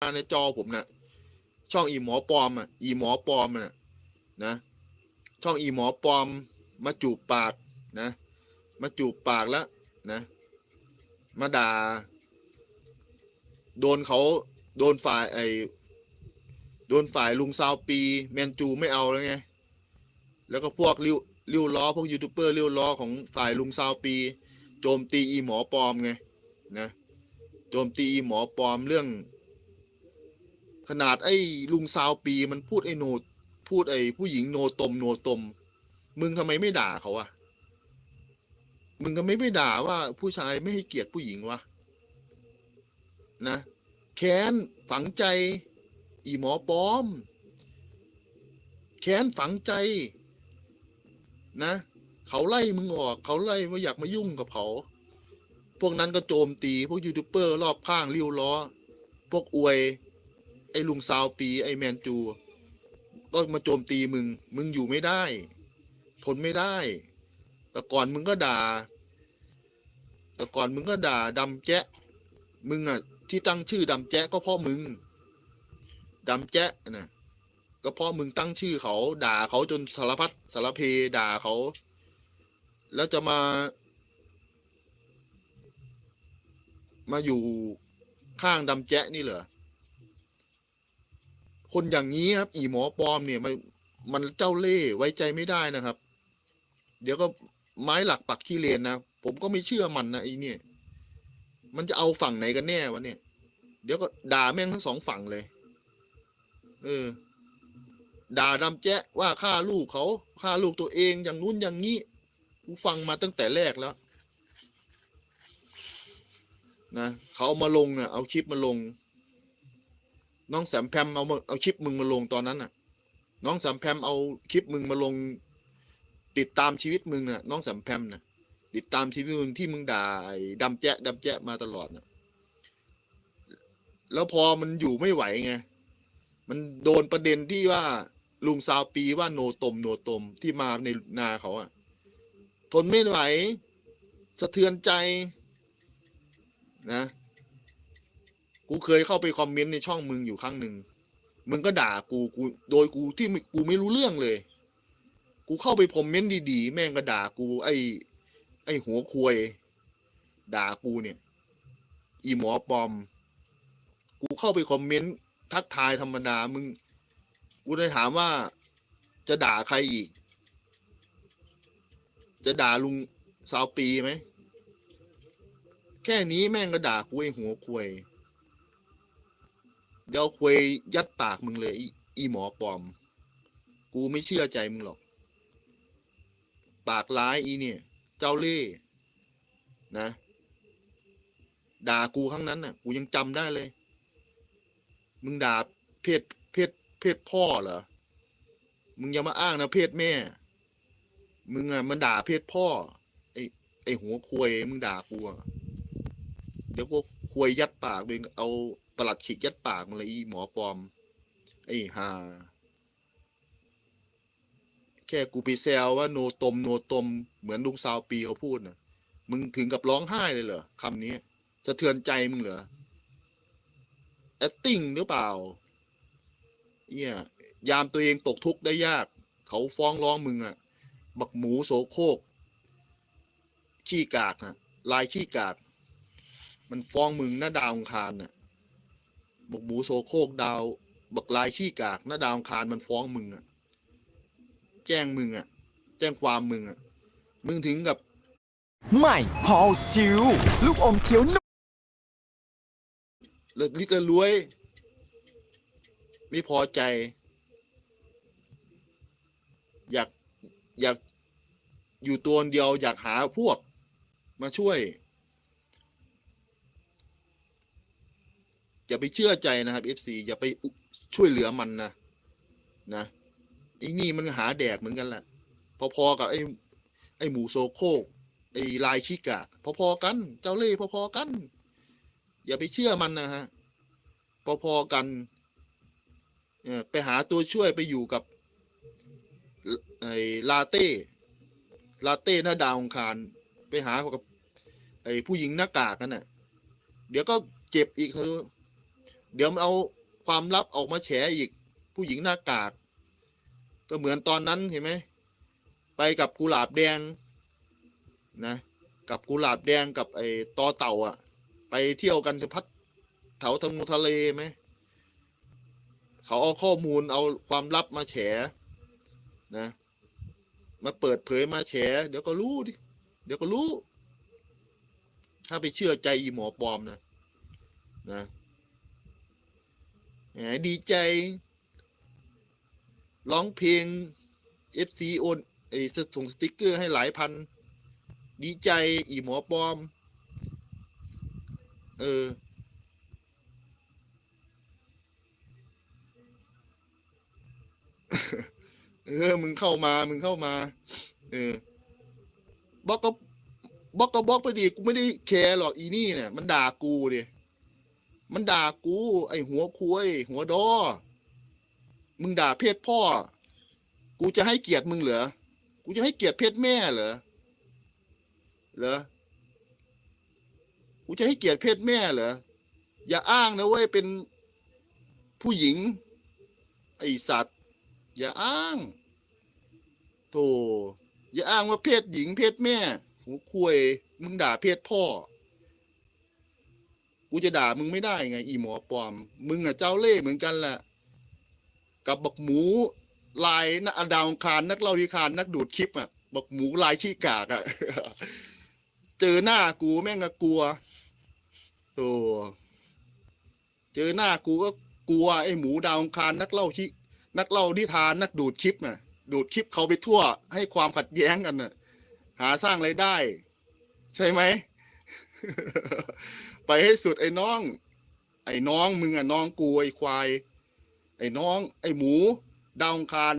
ในจอผมนะ่ะ ช่องอีหมอปลอมอะ อีหมอปลอมน่ะนะ ช่องอีหมอปลอม มาจูบปากนะ มาจูบปากแล้วนะ มาด่า โดนเขาโดนฝ่ายไอโดนฝ่ายลุงซาวปีแมนจูไม่เอาแล้วไง แล้วก็พวกริ้วริ้วล้อพวกยูทูบเบอร์ริ้วล้อของฝ่ายลุงซาวปี โจมตีอีหมอปลอมไงนะ โจมตีอีหมอปลอมเรื่อง ขนาดไอ้ลุงซาวปีมันพูดไอ้โนพูดไอ้ผู้หญิงโนตมโนตม มึงทำไมไม่ด่าเขาอะมึงทำไม่ไม่ด่าว่าผู้ชายไม่ให้เกียรติผู้หญิงวะนะแค้นฝังใจ อีหมอปลอม แค้นฝังใจนะเขาไล่มึงออก เขาไล่ว่าอยากมายุ่งกับเขา พวกนั้นก็โจมตี พวกยูทูบเบอร์รอบข้างริ้วล้อ พวกอวย ไอ้ลุงซาวปีไอ้แมนจูก็มาโจมตีมึง มึงอยู่ไม่ได้ ทนไม่ได้ แต่ก่อนมึงก็ด่า แต่ก่อนมึงก็ด่าดำแจ๊ะ มึงอะ ที่ตั้งชื่อดำแจ๊ะก็เพราะมึงดำแจ๊ะนะก็เพราะมึงตั้งชื่อเขา ด่าเขาจนสารพัดสารเพด่าเขา แล้วจะมา มาอยู่ข้างดำแจ๊ะนี่เหรอ คนอย่างนี้ครับ อีหมอปลอมเนี่ยมันมันเจ้าเล่ห์ไว้ใจไม่ได้นะครับ เดี๋ยวก็ไม้หลักปักขี้เลนนะผมก็ไม่เชื่อมันนะไอ้เนี่ย มันจะเอาฝั่งไหนกันแน่วะเนี่ย เดี๋ยวก็ด่าแม่งทั้งสองฝั่งเลย เออ ด่าดำแจ๊ะว่าฆ่าลูกเขาฆ่าลูกตัวเองอย่างนู้นอย่างนี้กูฟังมาตั้งแต่แรกแล้วนะเขาเอามาลงนี่ยเอาคลิปมาลง น้องแสมแพมเอาเอาคลิปมึงมาลงตอนนั้นน่ะ น้องแสมแพมเอาคลิปมึงมาลง ติดตามชีวิตมึงน่ะ น้องแสมแพมน่ะ ติดตามชีวิตมึงที่มึงด่าไอ้ดำแจ๊ะดำแจ๊ะมาตลอดน่ะ แล้วพอมันอยู่ไม่ไหวไงมันโดนประเด็นที่ว่าลุงซาวปีว่าโนตมโนตมที่มาในนาเขาอะทนไม่ไหว สะเทือนใจนะ กูเคยเข้าไปคอมเมนต์ในช่องมึงอยู่ครั้งหนึ่ง มึงก็ด่ากูกูโดยกูที่กูไม่รู้เรื่องเลย กูเข้าไปคอมเมนต์ดีๆ แม่งก็ด่ากู ไอ้ไอ้หัวควย ด่ากูเนี่ย อีหมอปอม กูเข้าไปคอมเมนต์ทักทายธรรมดามึง กูได้ถามว่าจะด่าใครอีก จะด่าลุงสาวปีไหม แค่นี้แม่งก็ด่ากูไอ้หัวควย เดี๋ยวควยยัดปากมึงเลยอีหมอปลอม กูไม่เชื่อใจมึงหรอก ปากร้ายอีเนี่ย เจ้าเล่ห์นะ ด่ากูครั้งนั้นน่ะ กูยังจำได้เลย มึงด่าเพศเพศเพศพ่อเหรอ มึงอย่ามาอ้างนะเพศแม่ มึงอะมันด่าเพศพ่อ ไอไอหัวควยมึงด่ากูเดี๋ยวกูควยยัดปากเองเอา ประหลัดฉีกยัดปากมันเลยอีหมอปลอม ไอ้ห่าแค่กูไปแซวว่าโนตมโนตมเหมือนลุงซาวปีเขาพูดนะมึงถึงกับร้องไห้เลยเหรอคำนี้สะเทือนใจมึงเหรอ acting หรือเปล่าเนี่ยยามตัวเองตกทุกข์ได้ยาก เขาฟ้องร้องมึงอะบักหมูโสโครกขี้กากนะลายขี้กาก มันฟ้องมึงหน้าดาวองคารน่ะ บักหมูโสโครกดาว บักลายขี้กากหน้าดาวอังคารมันฟ้องมึงอะแจ้งมึงอะแจ้งความมึงอะมึงถึงกับใหม่พอลสจิลลูกอมเคี้ยวนุ่มเลิกลิกรวย ไม่พอใจ อยากอยากอยู่ตัวเดียวอยากหาพวกมาช่วย อย่าไปเชื่อใจนะครับ FC อย่าไปช่วยเหลือมันนะนะไอ้นี่มันหาแดกเหมือนกันแหละพอๆกับไอ้ไอ้หมูโซโคกไอ้ลายขี้กากพอๆกัน เจ้าเล่ห์พอๆกัน อย่าไปเชื่อมันนะฮะพอๆกันไปหาตัวช่วยไปอยู่กับไอ้ลาเต้ลาเต้หน้าดาวองคารไปหากับไอ้ผู้หญิงหน้ากากนั่นน่ะเดี๋ยวก็เจ็บอีกเขาดู เดี๋ยวมันเอาความลับออกมาแฉอีก ผู้หญิงหน้ากาก ก็เหมือนตอนนั้นเห็นไหมไปกับกุหลาบแดงนะกับกุหลาบแดงกับไอ้ตอเต่าอะ ไปเที่ยวกันที่พัดแถวทะมทะเลไหมเขาเอาข้อมูลเอาความลับมาแฉนะมาเปิดเผยมาแฉเดี๋ยวก็รู้ดิเดี๋ยวก็รู้ ถ้าไปเชื่อใจอีหมอปลอมนะนะ ดีใจ ร้องเพลง FC โอนไอ้ส่งสติกเกอร์ให้หลายพัน ดีใจอีหมอปอม เออ เออ มึงเข้ามา มึงเข้ามา เออบล็อกก็บล็อกก็บล็อกไปดิ กูไม่ได้แคร์หรอกอีนี่เนี่ย มันด่ากูดิ มันด่ากู ไอหัวคุยหัวดอ มึงด่าเพศพ่อ กูจะให้เกียรติมึงเหรอ กูจะให้เกียรติเพศแม่เหรอ เหรอ กูจะให้เกียรติเพศแม่เหรอ อย่าอ้างนะเว้ยเป็นผู้หญิง ไอสัตว์ อย่าอ้างโธ่อย่าอ้างว่าเพศหญิงเพศแม่หูคุยมึงด่าเพศพ่อ กูจะด่ามึงไม่ได้ไง อีหมอปลอม มึงอะเจ้าเล่ห์เหมือนกันแหละ กับบักหมู ลายนักดาวองคารนักเล่านิทานนักดูดคลิปอะบักหมูลายขี้กากอะ เจอหน้ากูแม่งก็กลัวโธ่เจอหน้ากูก็กลัวไอ้หมูดาวองคารนักเล่าขี้นักเล่านิทานนักดูดคลิปน่ะ ดูดคลิปเขาไปทั่ว ให้ความขัดแย้งกันน่ะ หาสร้างไรายได้ ใช่ไหม ไปให้สุดไอ้น้อง ไอ้น้องมึงอะน้องกูไอ้ควาย ไอ้น้อง ไอ้หมูดาวองคาร